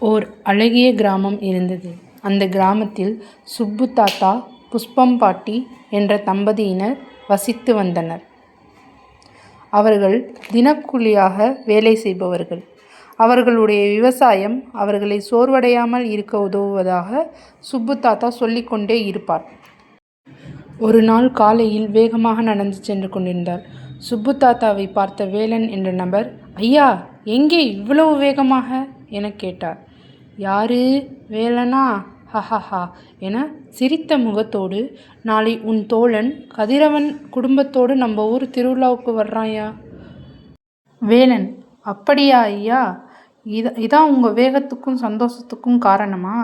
ஓர் அழகிய கிராமம் இருந்தது. அந்த கிராமத்தில் சுப்பு தாத்தா புஷ்பம் பாட்டி என்ற தம்பதியினர் வசித்து வந்தனர். அவர்கள் தினக்கூலியாக வேலை செய்பவர்கள். அவர்களுடைய விவசாயம் அவர்களை சோர்வடையாமல் இருக்க உதவுவதாக சுப்பு தாத்தா சொல்லிக்கொண்டே இருப்பார். ஒரு நாள் காலையில் வேகமாக நடந்து சென்று கொண்டிருந்தார். சுப்பு தாத்தாவை பார்த்த வேலன் என்ற நபர் ஐயா எங்கே இவ்வளவு வேகமாக? எனக் கேட்டார். யாரு வேலனா ஹஹஹா என சிரித்த முகத்தோடு நாளை உன் தோழன் கதிரவன் குடும்பத்தோடு நம்ம ஊர் திருவிழாவுக்கு வர்றாயா வேலன் அப்படியா ஐயா இதான் உங்கள் வேகத்துக்கும் சந்தோஷத்துக்கும் காரணமா?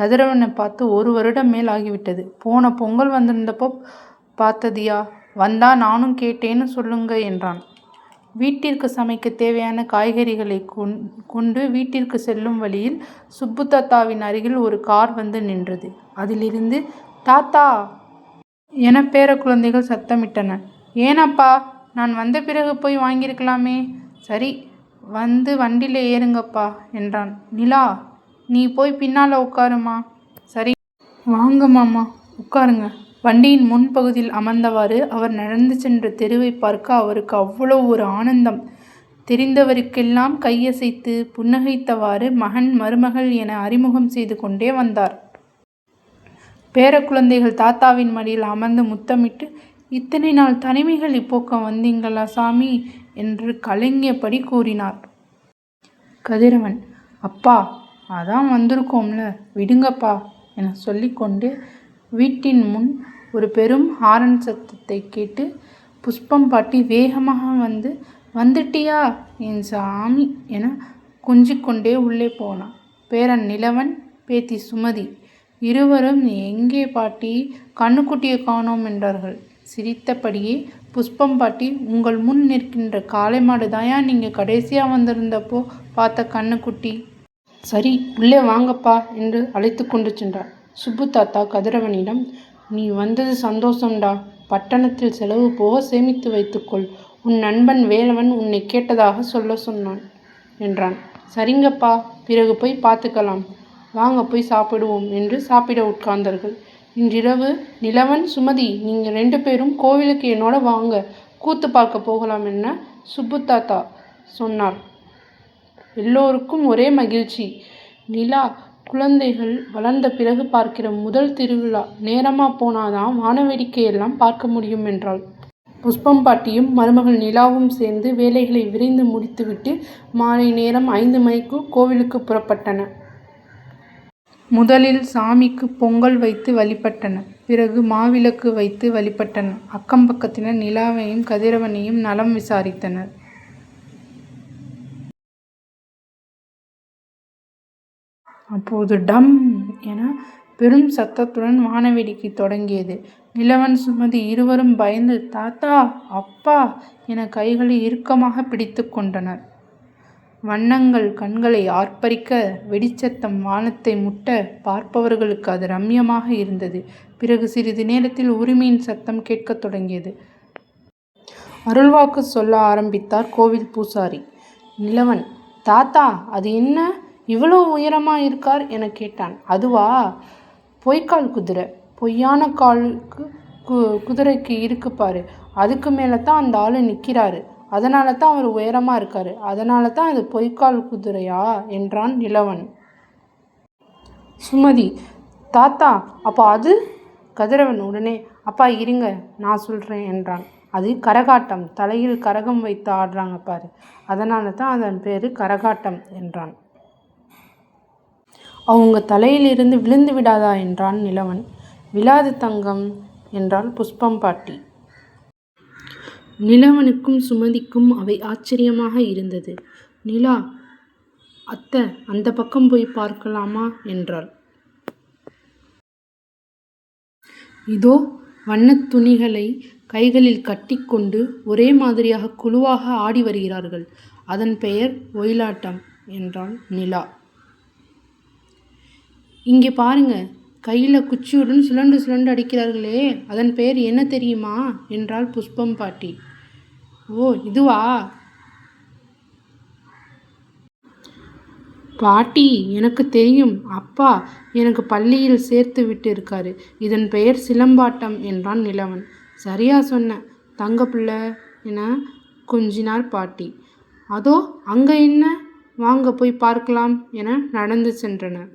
கதிரவனை பார்த்து ஒரு வருடம் மேல் ஆகிவிட்டது. போன பொங்கல் வந்திருந்தப்போ பார்த்ததியா வந்தா நானும் கேட்டேன்னு சொல்லுங்க என்றான். வீட்டிற்கு சமைக்க தேவையான காய்கறிகளை கொண்டு வீட்டிற்கு செல்லும் வழியில் சுப்பு தாத்தாவின் அருகில் ஒரு கார் வந்து நின்றது. அதிலிருந்து தாத்தா. என பேர குழந்தைகள் சத்தமிட்டன. ஏனப்பா நான் வந்த பிறகு போய் வாங்கியிருக்கலாமே. சரி வந்து வண்டியில் ஏறுங்கப்பா என்றான். நிலா நீ போய் பின்னால் உட்காருமா. சரி. வாங்க மாமா உட்காருங்க. வண்டியின் முன்பகுதியில் அமர்ந்தவாறு அவர் நடந்து சென்ற தெருவைப் பார்க்க அவருக்கு அவ்வளோ ஒரு ஆனந்தம். தெரிந்தவருக்கெல்லாம் கையசைத்து புன்னகைத்தவாறு மகன் மருமகள் என அறிமுகம் செய்து கொண்டே வந்தார். பேரக்குழந்தைகள் தாத்தாவின் மடியில் அமர்ந்து முத்தமிட்டு இத்தனை நாள் தனிமைகள் இப்போக்கம் வந்தீங்களா சாமி என்று கலங்கியபடி கூறினார். கதிரவன் அப்பா அதான் வந்திருக்கோம்ல விடுங்கப்பா என சொல்லிக்கொண்டு வீட்டின் முன் ஒரு பெரும் ஹாரன் சத்தத்தை கேட்டு புஷ்பம் பாட்டி வேகமாக வந்து வந்துட்டியா? என் சாமி என கொஞ்சிக்கொண்டே உள்ளே போனான். பேரன் நிலவன் பேத்தி சுமதி இருவரும் எங்கே பாட்டி? கண்ணுக்குட்டியை காணோம் என்றார்கள். சிரித்தபடியே புஷ்பம் பாட்டி உங்கள் முன் நிற்கின்ற காளை மாடுதாய்யா நீங்கள் கடைசியாக வந்திருந்தப்போ பார்த்த கண்ணுக்குட்டி. சரி உள்ளே வாங்கப்பா என்று அழைத்து கொண்டு சென்றார். சுப்பு தாத்தா கதிரவனிடம் நீ வந்தது சந்தோஷம்டா. பட்டணத்தில் செலவு போக சேமித்து வைத்துக்கொள். உன் நண்பன் வேலவன் உன்னை கேட்டதாக சொல்ல சொன்னான் என்றான். சரிங்கப்பா பிறகு போய் பார்த்துக்கலாம். வாங்க போய் சாப்பிடுவோம் என்று சாப்பிட உட்கார்ந்தார்கள். இன்றிரவு நிலவன் சுமதி நீங்கள் ரெண்டு பேரும் கோவிலுக்கு என்னோட வாங்க கூத்து பார்க்க போகலாம் என சுப்பு தாத்தா சொன்னார். எல்லோருக்கும் ஒரே மகிழ்ச்சி. நிலா குழந்தைகள் வளர்ந்த பிறகு பார்க்கிற முதல் திருவிழா. நேரமா போனாதான் வானவேடிக்கையெல்லாம் பார்க்க முடியும் என்றாள். புஷ்பம் பாட்டியும் மருமகள் நிலாவும் சேர்ந்து வேலைகளை விரைந்து முடித்துவிட்டு மாலை நேரம் ஐந்து மணிக்கு கோவிலுக்குப் புறப்பட்டன. முதலில் சாமிக்கு பொங்கல் வைத்து வழிபட்டன. பிறகு மாவிளக்கு வைத்து வழிபட்டன. அக்கம் பக்கத்தினர் நிலாவையும் கதிரவனையும் நலம் விசாரித்தனர். அப்போது டம் என பெரும் சத்தத்துடன் வானவேடிக்கை தொடங்கியது. நிலவன் சுமதி இருவரும் பயந்து தாத்தா அப்பா என கைகளை இறுக்கமாக பிடித்து கொண்டனர். வண்ணங்கள் கண்களை ஆர்ப்பரிக்க வெடிச்சத்தம் வானத்தை முட்ட பார்ப்பவர்களுக்கு அது ரம்யமாக இருந்தது. பிறகு சிறிது நேரத்தில் உரிமையின் சத்தம் கேட்கத் தொடங்கியது. அருள்வாக்கு சொல்ல ஆரம்பித்தார் கோவில் பூசாரி. நிலவன் தாத்தா அது என்ன இவ்வளோ உயரமாக இருக்கார் எனக் கேட்டான். அதுவா பொய்க்கால் குதிரை. பொய்யான கால் குதிரைக்கு இருக்கு பாரு அதுக்கு மேலே தான் அந்த ஆள் நிற்கிறாரு அதனால தான் அவர் உயரமாக இருக்கார் அதனால தான் அது பொய்க்கால் குதிரையா என்றான் நிலவன். சுமதி தாத்தா அப்போ அது? கதிரவன் உடனே அப்பா இருங்க நான் சொல்கிறேன் என்றான். அது கரகாட்டம். தலையில் கரகம் வைத்து ஆடுறாங்க பாரு அதனாலதான் அதன் பேர் கரகாட்டம் என்றான். அவங்க தலையிலிருந்து விழுந்து விடாதா என்றான் நிலவன். விழாது தங்கம் என்றாள் புஷ்பம் பாட்டி. நிலவனுக்கும் சுமதிக்கும் அவை ஆச்சரியமாக இருந்தது. நிலா அத்த அந்த பக்கம் போய் பார்க்கலாமா என்றாள். இதோ வண்ணத் துணிகளை கைகளில் கட்டிக்கொண்டு ஒரே மாதிரியாக குழுவாக ஆடி வருகிறார்கள். அதன் பெயர் ஒயிலாட்டம் என்றாள் நிலா. இங்கே பாருங்க கையில் குச்சியுடன் சுழண்டு சுழண்டு அடிக்கிறார்களே அதன் பெயர் என்ன தெரியுமா? என்றாள் புஷ்பம் பாட்டி. ஓ இதுவா? பாட்டி எனக்கு தெரியும். அப்பா எனக்கு பள்ளியில் சேர்த்து விட்டு இருக்காரு. இதன் பெயர் சிலம்பாட்டம் என்றான் நிலவன். சரியா சொன்ன. தங்கப்பிள்ளை என கொஞ்சினார் பாட்டி. அதோ அங்கே என்ன? வாங்க போய் பார்க்கலாம் என நடந்து சென்றனர்.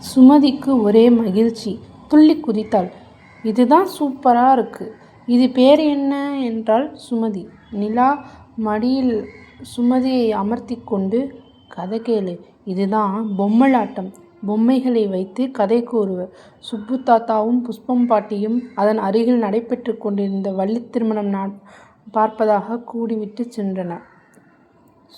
சுமதிக்கு ஒரே மகிழ்ச்சி. துள்ளி குதித்தாள். இதுதான் சூப்பராக இருக்கு. இது பேர் என்ன? என்றால் சுமதி. நிலா மடியில் சுமதியை அமர்த்தி கொண்டு கதை கேளு. இதுதான் பொம்மலாட்டம். பொம்மைகளை வைத்து கதை கூறுவர் சுப்பு தாத்தாவும் புஷ்பம் பாட்டியும் அதன் அருகில் நடைபெற்று கொண்டிருந்த வள்ளி திருமணம் நான் பார்ப்பதாக கூடிவிட்டு சென்றனர்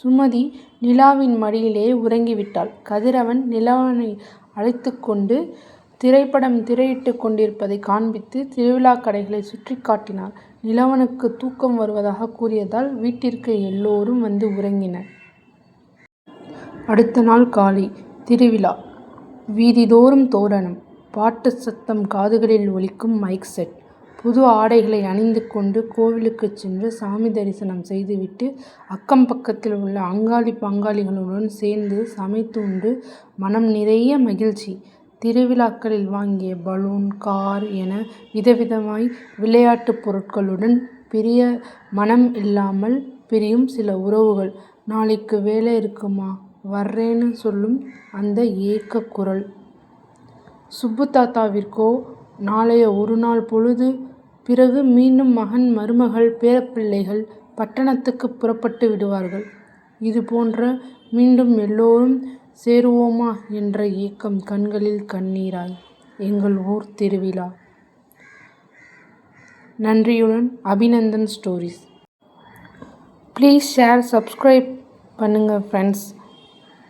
சுமதி நிலாவின் மடியிலே உறங்கிவிட்டாள். கதிரவன் நிலவனை அழைத்து கொண்டு திரைப்படம் திரையிட்டு கொண்டிருப்பதை காண்பித்து திருவிழா கடைகளை சுற்றி காட்டினார். நிலவனுக்கு தூக்கம் வருவதாக கூறியதால் வீட்டிற்கு எல்லோரும் வந்து உறங்கினர். அடுத்த நாள் காலை திருவிழா. வீதிதோறும் தோரணம். பாட்டு சத்தம் காதுகளில் ஒலிக்கும் மைக் செட். புது ஆடைகளை அணிந்து கொண்டு கோவிலுக்கு சென்று சாமி தரிசனம் செய்துவிட்டு அக்கம் பக்கத்தில் உள்ள அங்காளி பங்காளிகளுடன் சேர்ந்து சமைத்து உண்டு. மனம் நிறைய மகிழ்ச்சி. திருவிழாக்களில் வாங்கிய பலூன் கார் என விதவிதமாய் விளையாட்டுப் பொருட்களுடன் பிரிய மனம் இல்லாமல் பிரியும் சில உறவுகள். நாளைக்கு வேலை இருக்குமா? வர்றேன்னு சொல்லும் அந்த ஏக்க குரல். சுப்பு தாத்தாவிற்கோ நாளைய ஒரு நாள் பொழுது பிறகு மீண்டும் மகன் மருமகள் பேரப்பிள்ளைகள் பட்டணத்துக்கு புறப்பட்டு விடுவார்கள். இது போன்ற மீண்டும் எல்லோரும் சேருவோமா என்ற ஏக்கம் கண்களில் கண்ணீராய் எங்கள் ஊர் திருவிழா. நன்றியுடன் Abhinandan stories. Please share subscribe பண்ணுங்கள் ஃப்ரெண்ட்ஸ்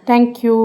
தேங்க்யூ